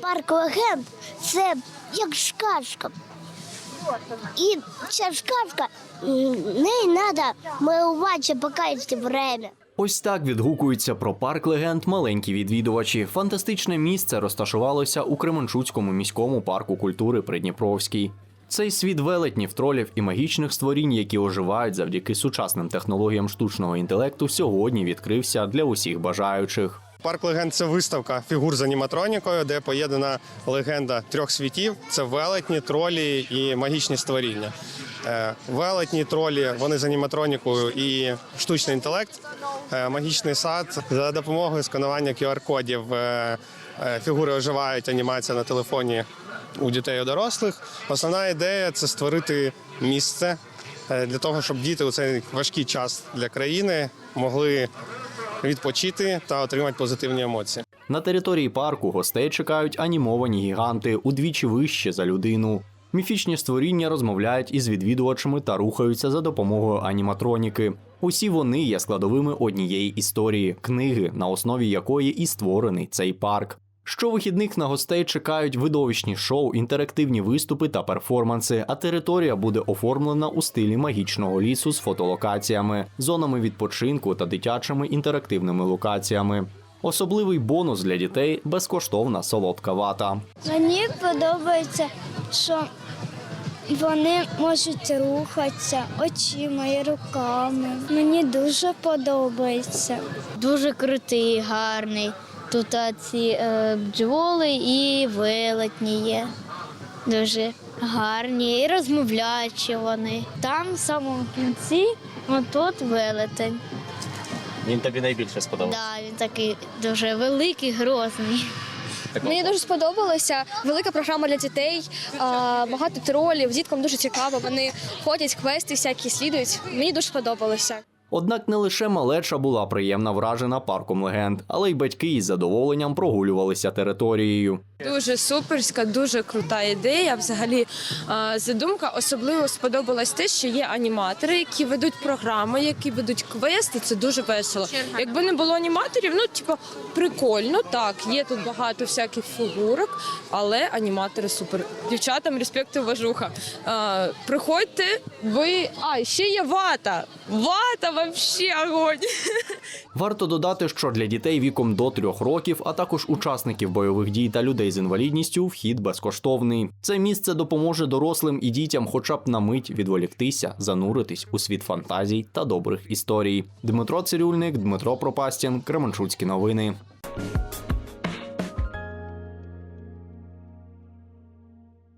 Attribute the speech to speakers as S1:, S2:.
S1: Парк легенд це як шкашка. І ця шкашка, м, неї треба милувати, поки время.
S2: Ось так відгукуються про парк легенд маленькі відвідувачі. Фантастичне місце розташувалося у Кременчуцькому міському парку культури Придніпровський. Цей світ велетнів, тролів і магічних створінь, які оживають завдяки сучасним технологіям штучного інтелекту, сьогодні відкрився для усіх бажаючих.
S3: Парк легенд це виставка фігур з аніматронікою, де поєднана легенда трьох світів: це велетні, тролі і магічні створіння. Е, Велетні тролі вони з аніматронікою і штучний інтелект. Е, Магічний сад за допомогою сканування QR-кодів е, фігури оживають. Анімація на телефоні у дітей і дорослих. Основна ідея це створити місце для того, щоб діти у цей важкий час для країни могли відпочити та отримати позитивні емоції.
S2: На території парку гостей чекають анімовані гіганти удвічі вище за людину. Міфічні створіння розмовляють із відвідувачами та рухаються за допомогою аніматроніки. Усі вони є складовими однієї історії книги, на основі якої і створений цей парк. Щовихідних на гостей чекають видовищні шоу, інтерактивні виступи та перформанси, а територія буде оформлена у стилі магічного лісу з фотолокаціями, зонами відпочинку та дитячими інтерактивними локаціями. Особливий бонус для дітей безкоштовна солодка вата.
S1: Мені подобається, що вони можуть рухатися очима і руками. Мені дуже подобається.
S4: дуже крутий, гарний. Тут ці е, бджоли і велетні є. Дуже гарні і розмовляючі вони. Там в самому кінці отут велетень.
S5: Він тобі найбільше сподобався.
S4: Да, він такий дуже великий, грозний.
S6: Мені дуже сподобалося. Велика програма для дітей, а, багато тролів. Діткам дуже цікаво. Вони ходять, квести всякі слідують. Мені дуже сподобалося.
S2: Однак не лише малеча була приємно вражена парком легенд, але й батьки із задоволенням прогулювалися територією.
S7: Дуже суперська, дуже крута ідея. Взагалі, е, задумка особливо сподобалась те, що є аніматори, які ведуть програми, які ведуть квести. Це дуже весело. Якби не було аніматорів, ну типу, прикольно. Так, є тут багато всяких фігурок, але аніматори супер. Дівчатам респект і уважуха. Е, Приходьте, ви. А, ще є вата. Вата вообще огонь.
S2: Варто додати, що для дітей віком до трьох років, а також учасників бойових дій та людей з інвалідністю, вхід безкоштовний. Це місце допоможе дорослим і дітям, хоча б на мить відволіктися, зануритись у світ фантазій та добрих історій. Дмитро Цирюльник, Дмитро Пропастін, Кременчуцькі новини.